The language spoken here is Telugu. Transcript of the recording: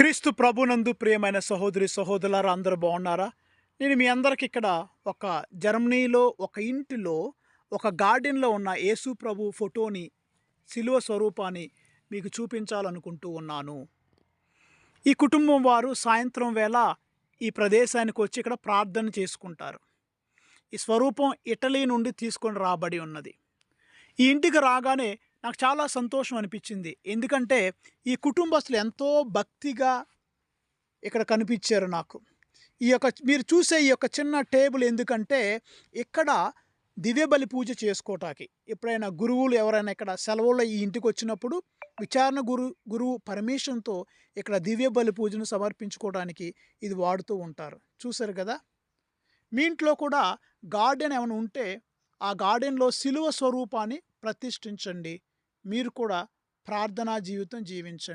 క్రీస్తు ప్రభునందు ప్రియమైన సహోదరి సహోదరులారా అందరూ బాగున్నారా? నేను మీ అందరికి ఇక్కడ ఒక జర్మనీలో ఒక ఇంటిలో ఒక గార్డెన్లో ఉన్న యేసు ప్రభు ఫోటోని శిలువ స్వరూపాన్ని మీకు చూపించాలనుకుంటూ ఉన్నాను. ఈ కుటుంబం వారు సాయంత్రం వేళ ఈ ప్రదేశానికి వచ్చి ఇక్కడ ప్రార్థన చేసుకుంటారు. ఈ స్వరూపం ఇటలీ నుండి తీసుకొని రాబడి ఉన్నది. ఈ ఇంటికి రాగానే నాకు చాలా సంతోషం అనిపించింది. ఎందుకంటే ఈ కుటుంబస్తులు ఎంతో భక్తిగా ఇక్కడ కనిపించారు నాకు. ఈ యొక్క మీరు చూసే ఈ యొక్క చిన్న టేబుల్ ఎందుకంటే ఇక్కడ దివ్యబలి పూజ చేసుకోవటానికి ఎప్పుడైనా గురువులు ఎవరైనా ఇక్కడ సెలవుల్లో ఈ ఇంటికి వచ్చినప్పుడు విచారణ గురు గురువు పర్మిషన్తో ఇక్కడ దివ్యబలి పూజను సమర్పించుకోవడానికి ఇది వాడుతూ ఉంటారు. చూసారు కదా? మీ ఇంట్లో కూడా గార్డెన్ ఏమైనా ఉంటే ఆ గార్డెన్లో సిలువ స్వరూపాన్ని ప్రతిష్ఠించండి. మీరు కూడా ప్రార్థనా జీవితం జీవించండి.